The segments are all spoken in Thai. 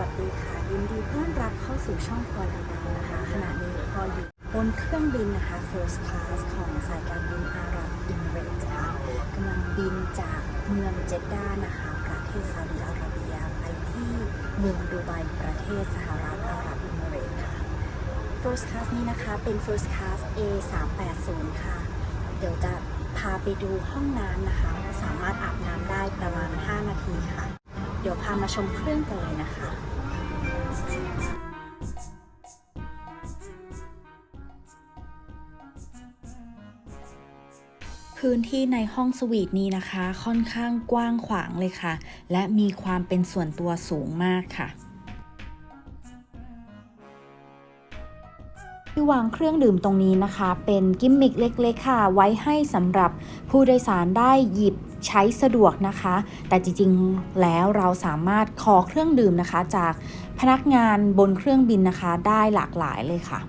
วัสดีค่ะ ยินดีต้อนรับเข้าสู่ช่องพลอยของเรานะคะขณะนี้พลอยอยู่บนเครื่องบินนะคะ first class ของสายการบินอาหรับอิมิเรตส์ค่ะกำลังบินจากเมืองเจดดานะคะ ประเทศซาอุดิอาระเบียไปที่เมืองดูไบประเทศสหรัฐอาหรับอิมิเรตส์ค่ะ first class นี้นะคะเป็น first class A 3 8 0ค่ะ เดี๋ยวจะพาไปดูห้องน้ำนะคะ สามารถอาบน้ำได้ประมาณ 5 นาทีค่ะ เดี๋ยวพามาชมเครื่องกันเลยนะคะ พื้นที่ในห้องสวีทนี้นะคะ ค่อนข้างกว้างขวางเลยค่ะ และมีความเป็นส่วนตัวสูงมากค่ะที่วางเครื่องดื่มตรงนี้นะคะ เป็นกิมมิคเล็กๆค่ะ ไว้ให้สำหรับผู้โดยสารได้หยิบ ใช้สะดวกนะคะ แต่จริงๆแล้วเราสามารถขอเครื่องดื่มนะคะ จากพนักงานบนเครื่องบินนะคะ ได้หลากหลายเลยค่ะ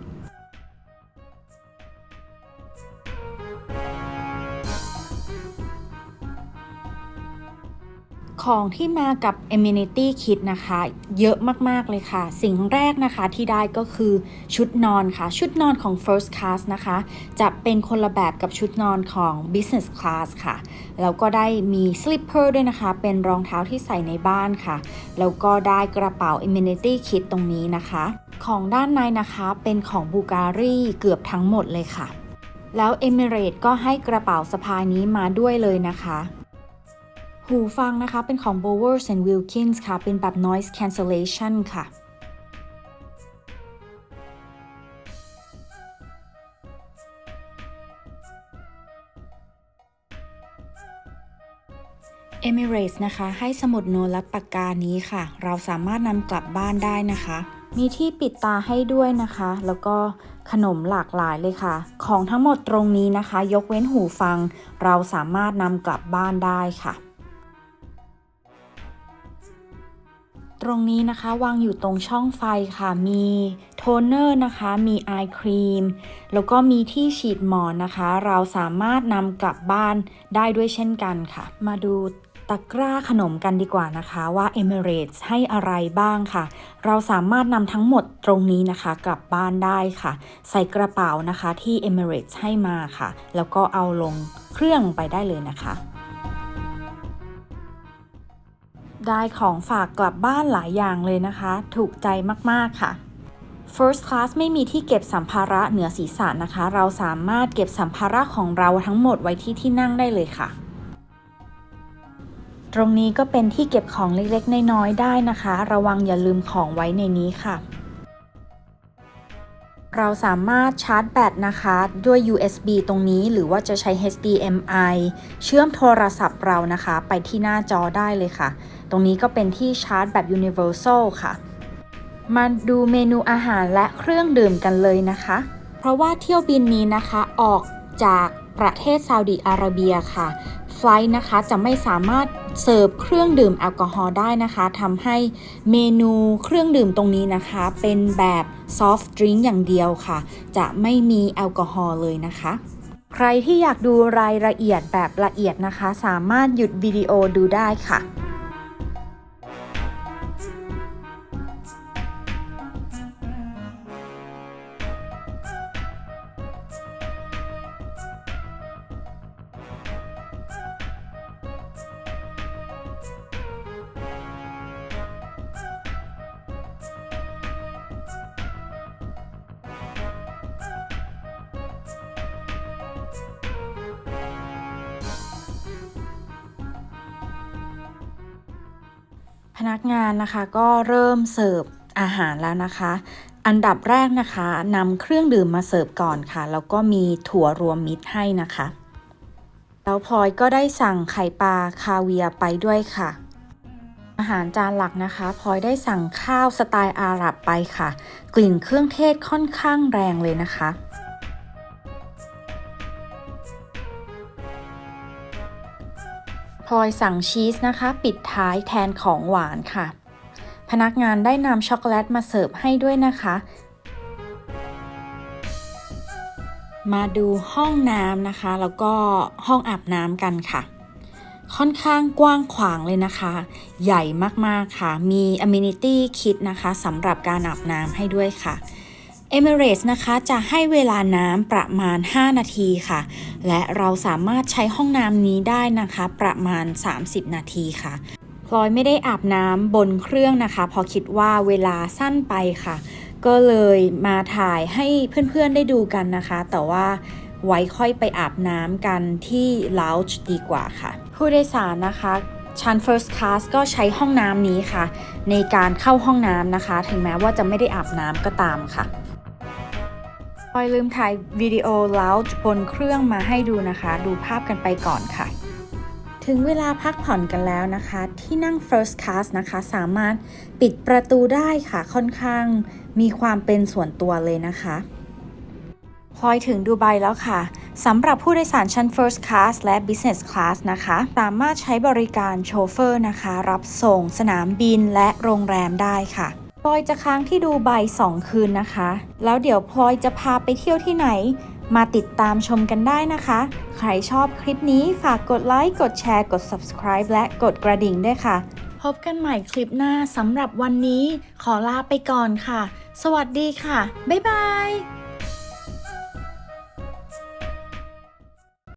ของที่มากับ Amenity Kit นะคะ เยอะมากๆเลยค่ะ สิ่งแรกนะคะที่ได้ก็คือชุดนอนค่ะ ชุดนอนของ First Class นะคะ จะเป็นคนละแบบกับชุดนอนของ Business Class ค่ะ แล้วก็ได้มี Slipper ด้วยนะคะ เป็นรองเท้าที่ใส่ในบ้านค่ะ แล้วก็ได้กระเป๋า Amenity Kit ตรงนี้นะคะ ของด้านในนะคะเป็นของบูการีเกือบทั้งหมดเลยค่ะ แล้ว e m i r a t e ก็ให้กระเป๋าสะพายนี้มาด้วยเลยนะคะ หูฟังนะคะ เป็นของ Bowers and Wilkins ค่ะ เป็นแบบ noise cancellation ค่ะ Emirates นะคะ ให้สมุดโน้ตและปากกานี้ค่ะ เราสามารถนำกลับบ้านได้นะคะ มีที่ปิดตาให้ด้วยนะคะ แล้วก็ขนมหลากหลายเลยค่ะ ของทั้งหมดตรงนี้นะคะ ยกเว้นหูฟัง เราสามารถนำกลับบ้านได้ค่ะ ตรงนี้นะคะวางอยู่ตรงช่องไฟค่ะ มีโทนเนอร์นะคะ มีไอครีม แล้วก็มีที่ฉีดหมอนนะคะ เราสามารถนำกลับบ้านได้ด้วยเช่นกันค่ะ มาดูตะกร้าขนมกันดีกว่านะคะว่า Emirates ให้อะไรบ้างค่ะ เราสามารถนำทั้งหมดตรงนี้นะคะ กลับบ้านได้ค่ะ ใส่กระเป๋านะคะที่ Emirates ให้มาค่ะ แล้วก็เอาลงเครื่องไปได้เลยนะคะ ได้ของฝากกลับบ้านหลายอย่างเลยนะคะ ถูกใจมากๆค่ะ First Class ไม่มีที่เก็บสัมภาระเหนือศีรษะนะคะ เราสามารถเก็บสัมภาระของเราทั้งหมดไว้ที่ที่นั่งได้เลยค่ะ ตรงนี้ก็เป็นที่เก็บของเล็กๆ น้อยๆ ได้นะคะ ระวังอย่าลืมของไว้ในนี้ค่ะ เราสามารถชาร์จแบตนะคะด้วย USB ตรงนี้หรือว่าจะใช้ HDMI เชื่อมโทรศัพท์เรานะคะ ไปที่หน้าจอได้เลยค่ะ ตรงนี้ก็เป็นที่ชาร์จแบบ Universal ค่ะ มาดูเมนูอาหารและเครื่องดื่มกันเลยนะคะ เพราะว่าเที่ยวบินนี้นะคะออกจากประเทศซาอุดิอาระเบียค่ะ ฟล์นะคะจะไม่สามารถเสิร์ฟเครื่องดื่มแอลกอฮอล์ได้นะคะทำให้เมนูเครื่องดื่มตรงนี้นะคะ เป็นแบบซอฟต์ดริงก์อย่างเดียวค่ะ จะไม่มีแอลกอฮอล์เลยนะคะ ใครที่อยากดูรายละเอียดแบบละเอียดนะคะ สามารถหยุดวิดีโอดูได้ค่ะ นักงานนะคะก็เริ่มเสิร์ฟอาหารแล้วนะคะ อันดับแรกนะคะนำเครื่องดื่มมาเสิร์ฟก่อนค่ะ แล้วก็มีถั่วรวมมิตรให้นะคะ แล้วพลอยก็ได้สั่งไข่ปลาคาเวียไปด้วยค่ะ อาหารจานหลักนะคะพลอยได้สั่งข้าวสไตล์อาหรับไปค่ะ กลิ่นเครื่องเทศค่อนข้างแรงเลยนะคะ ลอยสั่งชีสนะคะ ปิดท้ายแทนของหวานค่ะ พนักงานได้นำช็อกโกแลตมาเสิร์ฟให้ด้วยนะคะ มาดูห้องน้ำนะคะ แล้วก็ห้องอาบน้ำกันค่ะ ค่อนข้างกว้างขวางเลยนะคะ ใหญ่มากๆค่ะ มี amenity kit นะคะสำหรับการอาบน้ำให้ด้วยค่ะ Emirates นะคะจะให้เวลาน้ำประมาณ 5 นาทีค่ะ และเราสามารถใช้ห้องน้ำนี้ได้นะคะ ประมาณ 30 นาทีค่ะพลอยไม่ได้อาบน้ำบนเครื่องนะคะเพราะคิดว่าเวลาสั้นไปค่ะ ก็เลยมาถ่ายให้เพื่อนๆได้ดูกันนะคะ แต่ว่าไว้ค่อยไปอาบน้ำกันที่ lounge ดีกว่าค่ะ ผู้โดยสารนะคะชั้น first class ก็ใช้ห้องน้ำนี้ค่ะ ในการเข้าห้องน้ำนะคะ ถึงแม้ว่าจะไม่ได้อาบน้ำก็ตามค่ะ พลอยลืมถ่ายวิดีโอ loud บนเครื่องมาให้ดูนะคะ ดูภาพกันไปก่อนค่ะ ถึงเวลาพักผ่อนกันแล้วนะคะ ที่นั่ง first class นะคะ สามารถปิดประตูได้ค่ะค่อนข้างมีความเป็นส่วนตัวเลยนะคะพลอยถึงดูไบแล้วค่ะ สำหรับผู้โดยสารชั้น first class และ business class นะคะ สามารถใช้บริการโชเฟอร์นะคะ รับส่งสนามบินและโรงแรมได้ค่ะ พลอยจะค้างที่ดูไบสองคืนนะคะ แล้วเดี๋ยวพลอยจะพาไปเที่ยวที่ไหน มาติดตามชมกันได้นะคะ ใครชอบคลิปนี้ฝากกดไลค์กดแชร์กด subscribe และกดกระดิ่งด้วยค่ะ พบกันใหม่คลิปหน้าสำหรับวันนี้ ขอลาไปก่อนค่ะ สวัสดีค่ะ บ๊ายบาย